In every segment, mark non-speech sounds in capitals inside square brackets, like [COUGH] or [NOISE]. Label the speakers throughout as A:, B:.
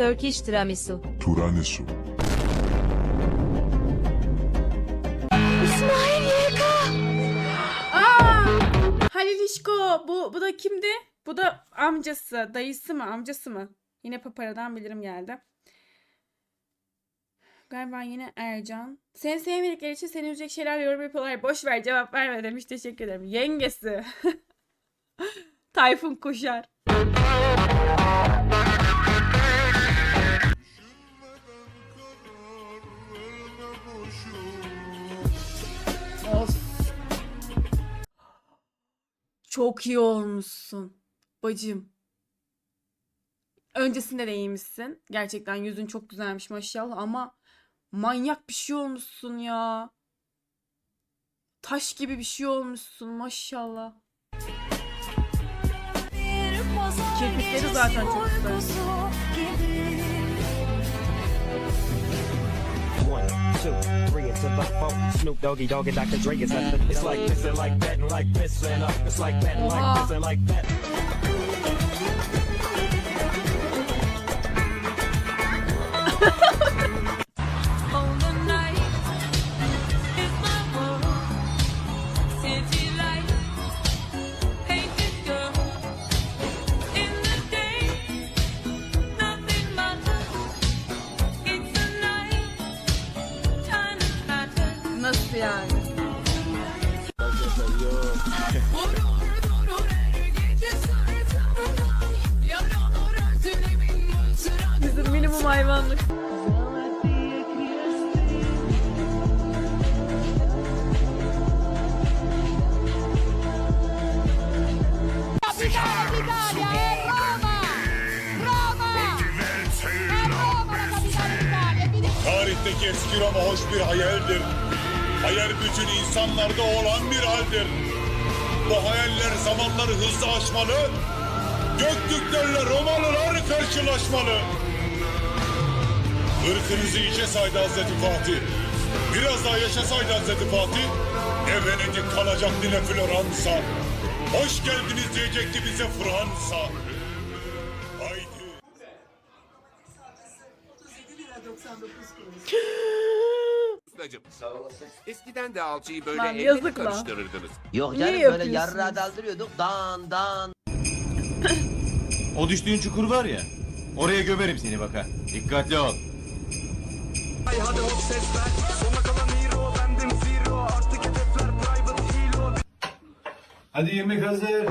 A: Turkish tiramisu.
B: Turanisu.
C: Halil İşko bu, bu da kimdi? Bu da amcası, dayısı mı, amcası mı? Yine paparadan bilirim geldi. Galiba yine Ercan. Seni sevmedikleri için seni üzecek şeyler yorum yapıyorlar. Boş ver cevap verme demiş. Teşekkür ederim. Yengesi. [LAUGHS] Tayfun Kuşar. Of. Çok iyi olmuşsun. Bacım. Öncesinde de iyiymişsin. Gerçekten yüzün çok güzelmiş maşallah ama manyak bir şey olmuşsun ya. Taş gibi bir şey olmuşsun maşallah. Kirpikleri zaten çok güzel.
D: One, two, three, it's about four. Snoop Doggy Dogg and Dr. Dre is nothing. It's like this and like that and like this and uh, it's like that and like this and like that.
C: Minimum hayvanlık.
E: Tarihteki eski Roma hoş bir hayaldir. Hayal bütün insanlarda olan bir haldir. Bu hayaller zamanları hızlı aşmalı. Göktürklerle Romalılar karşılaşmalı. Irkınızı içe saydı Hazreti Fatih. Biraz daha yaşasaydı Hazreti Fatih. Ne Venedik kalacaktı ne Floransa. Hoş geldiniz diyecekti bize Fransa. Haydi.
F: Ustacım. Eskiden de alçıyı böyle
C: Lan
F: elle
C: yazık lan.
F: karıştırırdınız?
G: Yok
C: Niye
G: canım böyle
C: yapıyorsunuz?
G: yarrağı daldırıyorduk. Dan dan.
H: O düştüğün çukur var ya. Oraya gömerim seni bak ha. Dikkatli ol. Hadi yemek hazır.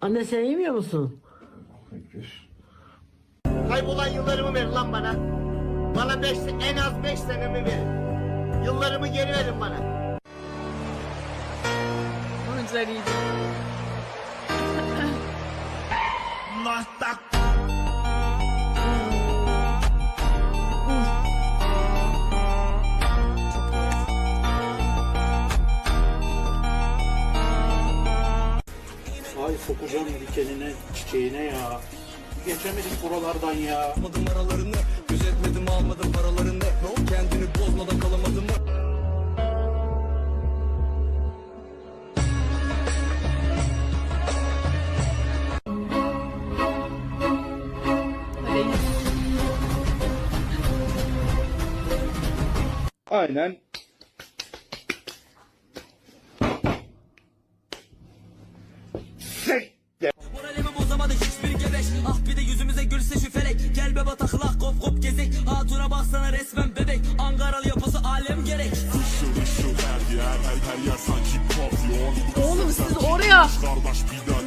I: Anne sen yemiyor musun?
J: Kaybolan yıllarımı verin lan bana. Bana beş, en az 5 senemi verin. Yıllarımı geri verin bana.
C: Oyuncular iyiydi.
K: Ay dikenine çiçeğine ya. Geçemedik buralardan ya.
D: Almadım aralarını, gözetmedim almadım paralarını. Kendini bozmadan kalamadım mı?
K: Aynen.
C: ya.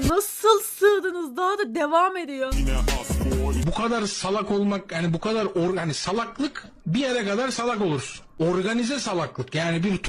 C: Nasıl sığdınız daha da devam ediyor.
H: Bu kadar salak olmak yani bu kadar or, yani salaklık bir yere kadar salak olursun. Organize salaklık yani bir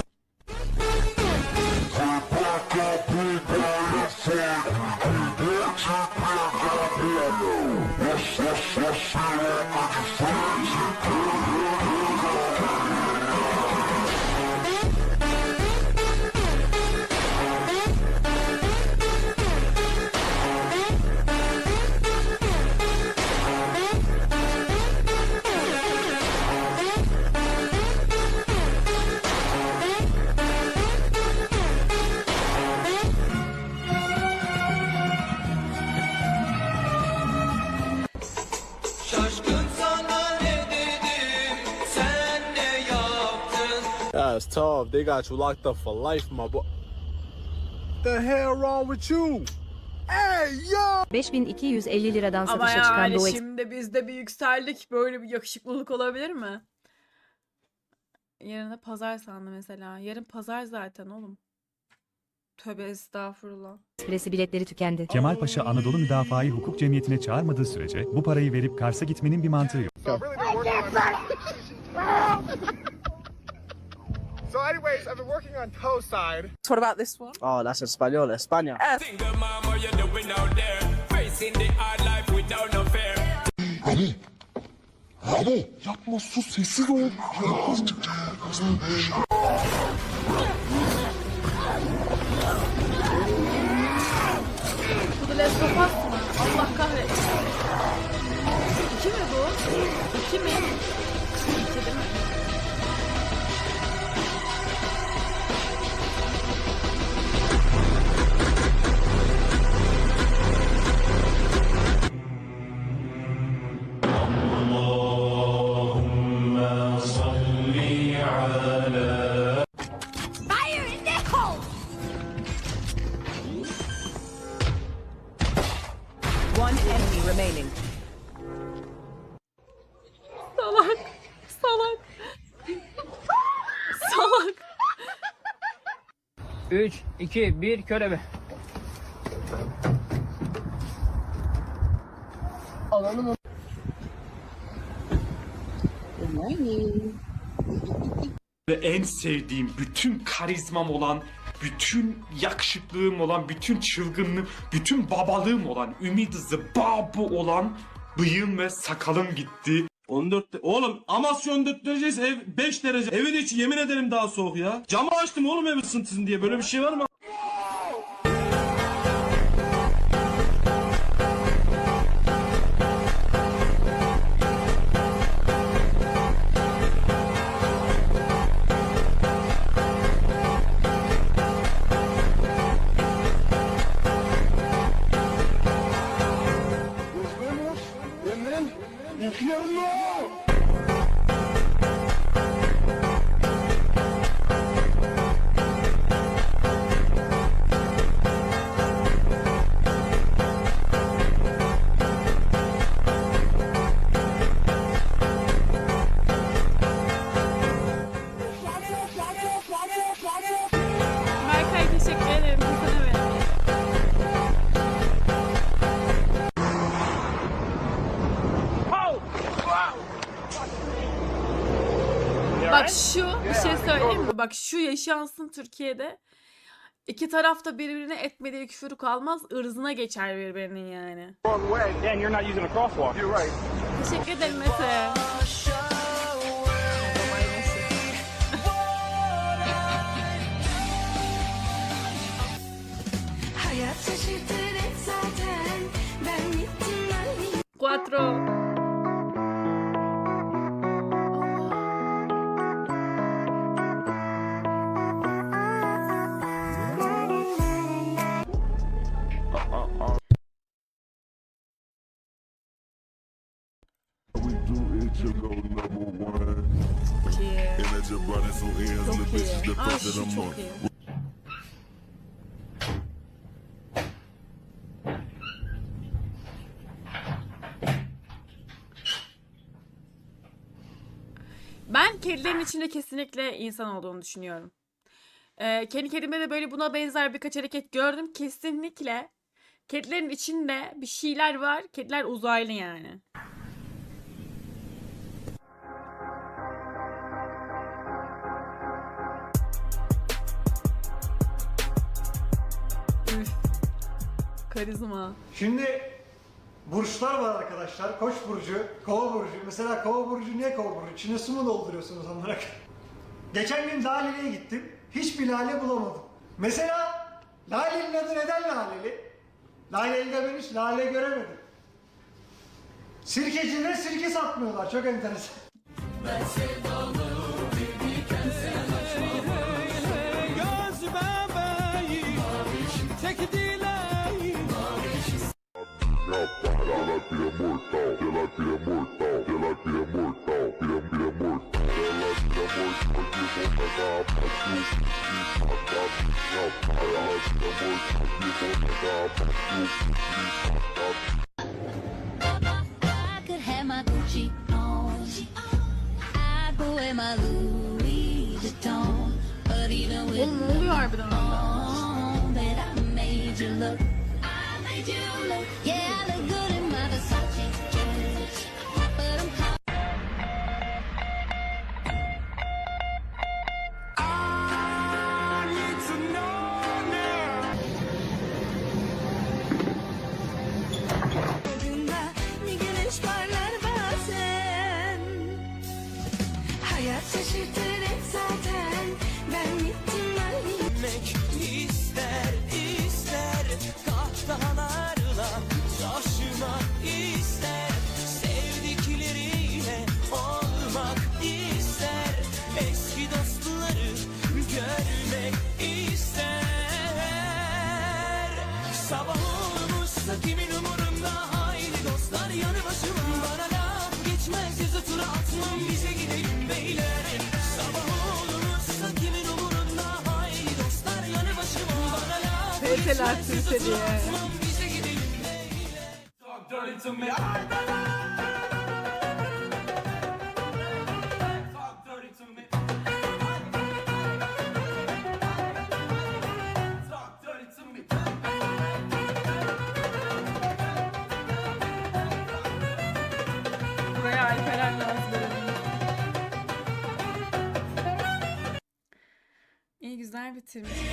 H: it's tough. They got you locked up for life, my boy. The hell wrong with you? Hey, yo!
A: 5250 liradan
C: Ama
A: satışa çıkan
C: yani
A: bu
C: şimdi biz de bir yükseldik. Böyle bir yakışıklılık olabilir mi? Yarın da pazar sandı mesela. Yarın pazar zaten oğlum. Tövbe estağfurullah.
A: ekspresi biletleri tükendi.
B: Kemalpaşa Anadolu Müdafaa-i Hukuk Cemiyeti'ne çağırmadığı sürece bu parayı verip Kars'a gitmenin bir mantığı yok.
H: So, anyways, I've been working on toe side.
J: What about this one? Oh, that's español, España.
D: Single mom what you doing out there Facing the hard life without no fear
H: Yapma sus sessiz ol.
C: Bu da Last of Us mı? Allah kahretsin. İki mi bu? İki mi? İki değil mi? Salak. Salak. Salak.
J: 3, 2, 1, körebe.
B: Ve en sevdiğim, bütün karizmam olan, bütün yakışıklığım olan, bütün çılgınlığım, bütün babalığım olan, ümid babu olan bıyığım ve sakalım gitti.
H: 14 Oğlum Amasya 14 derecesi ev 5 derece. Evin içi yemin ederim daha soğuk ya. Camı açtım oğlum ev ısıntısın diye. Böyle bir şey var mı?
C: Bak şu bir şey söyleyeyim mi? Bak şu yaşansın Türkiye'de. İki tarafta birbirine etmediği küfür kalmaz. ırzına geçer birbirinin yani. Teşekkür ederim Mete.
A: Hayat hep zaten.
C: Çok iyi. Çok iyi. Ay şu çok iyi. Ben kedilerin içinde kesinlikle insan olduğunu düşünüyorum. Ee, kendi kedimde de böyle buna benzer birkaç hareket gördüm. Kesinlikle kedilerin içinde bir şeyler var. Kediler uzaylı yani. Karizma.
H: Şimdi
L: burçlar var arkadaşlar. Koç burcu, kova burcu. Mesela kova burcu niye kova burcu? İçine su mu dolduruyorsunuz onlara? [LAUGHS] Geçen gün Laleli'ye gittim. Hiçbir lale bulamadım. Mesela Laleli'nin adı neden Laleli? Laleli'de ben hiç lale göremedim. Sirkecide sirke satmıyorlar. Çok enteresan.
A: I could have my Gucci on, I'd wear my Louis Vuitton, but even with that I made you look, I made you look, yeah.
D: To me
C: Buraya Alperen. İyi güzel bitirmiş.